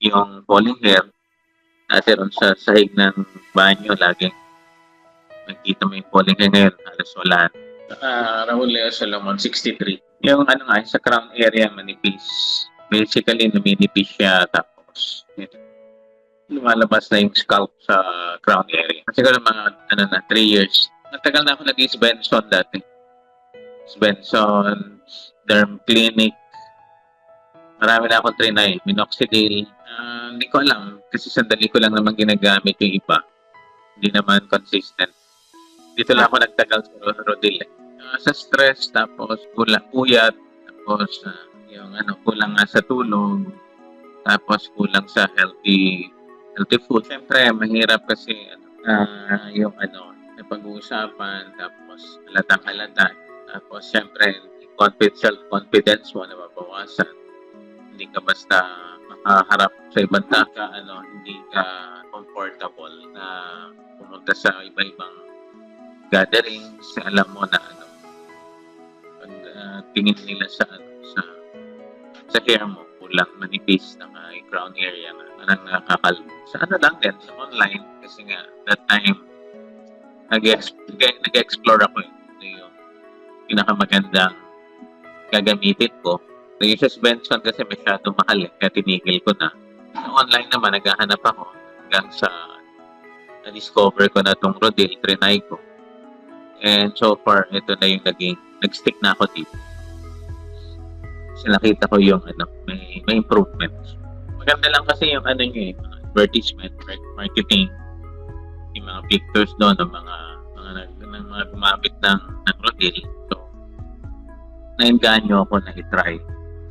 yung falling hair. Dati ron sa sahig ng banyo, laging nakikita mo yung falling hair ngayon, halos wala. Uh, Raul Leo Solomon, 63. Yung ano nga, sa crown area manipis. Basically, numinipis siya tapos yun, lumalabas na yung scalp sa crown area. Siguro mga, ano na, 3 years. Matagal na ako nag Benson dati. Benson, Derm Clinic. Marami na akong trinay. Minoxidil. Ah, hindi ko alam. Kasi sandali ko lang naman ginagamit yung iba. Hindi naman consistent. Dito lang ako nagtagal sa Ro- Rodil. Ah, sa stress, tapos kulang uyat, tapos ah, yung ano, kulang nga sa tulog, tapos kulang sa healthy healthy food. Siyempre, mahirap kasi ano, ah, yung ano, na pag-uusapan, tapos halatang halata. Tapos, siyempre, confidence, self-confidence mo na mabawasan. Hindi ka basta makaharap sa ibang taka, ano, hindi ka comfortable na pumunta sa iba-ibang gatherings. Alam mo na, ano, pag ah, tingin nila sa, ano, sa, sa hair mo, kulang manipis na yung crown area na parang nakakalmo. Sa ano lang din, sa online, kasi nga, that time, nag-explore ako eh. Ito yung pinakamagandang gagamitin ko. Sa Benson kasi masyado mahal eh, kaya tinigil ko na. Sa online naman, naghahanap ako hanggang sa na-discover ko na itong Rodil, trinay ko. And so far, ito na yung naging, nag-stick na ako dito. Kasi nakita ko yung ano, may, may improvements. Maganda lang kasi yung ano nyo eh, advertisement, mar- marketing, yung mga pictures doon ng mga mga ng mga gumamit ng ng Rodil. So, nainganyo ako na i-try.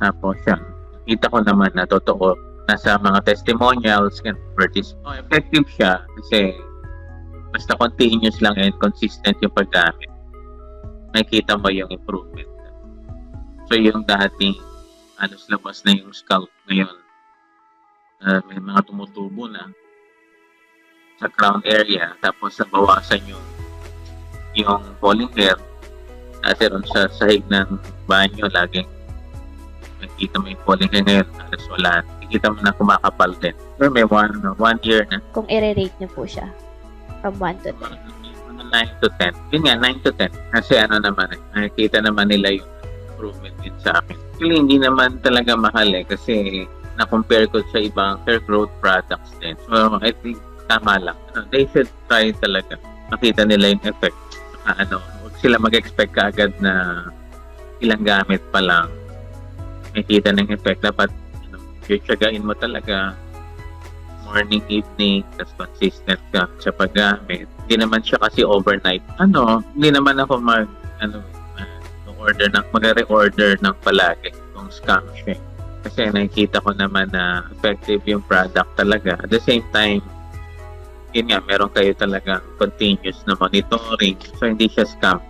Tapos yan, kita ko naman na totoo nasa mga testimonials and advertisement. Oh, effective siya kasi basta continuous lang and consistent yung paggamit. Nakikita mo yung improvement. So yung dating alos labas na yung scalp ngayon, uh, may mga tumutubo na sa crown area tapos nabawasan yung yung falling hair dati sa sahig ng banyo laging nakikita mo yung falling hair ngayon halos wala. Nakikita mo na kumakapal din. Pero may one, one year na. Kung i-rate niyo po siya from 1 to 10. mga, mga 9 to 10 yun nga 9 to 10 kasi ano naman eh nakikita naman nila yung improvement din sa akin. Actually hindi naman talaga mahal eh kasi na-compare ko sa ibang hair growth products din. So I think tama lang. Ano, they should try talaga. Makita nila yung effect. Saka ano huwag sila mag-expect kaagad na ilang gamit pa lang makita ng effect dapat ano, tiyagain mo talaga morning, evening, tas consistent ka sa paggamit. Hindi naman siya kasi overnight. Ano, hindi naman ako mag, ano, uh, order ng, mag-reorder ng palagi kung scam siya. Kasi nakikita ko naman na effective yung product talaga. At the same time, yun nga, meron kayo talagang continuous na monitoring. So, hindi siya scam.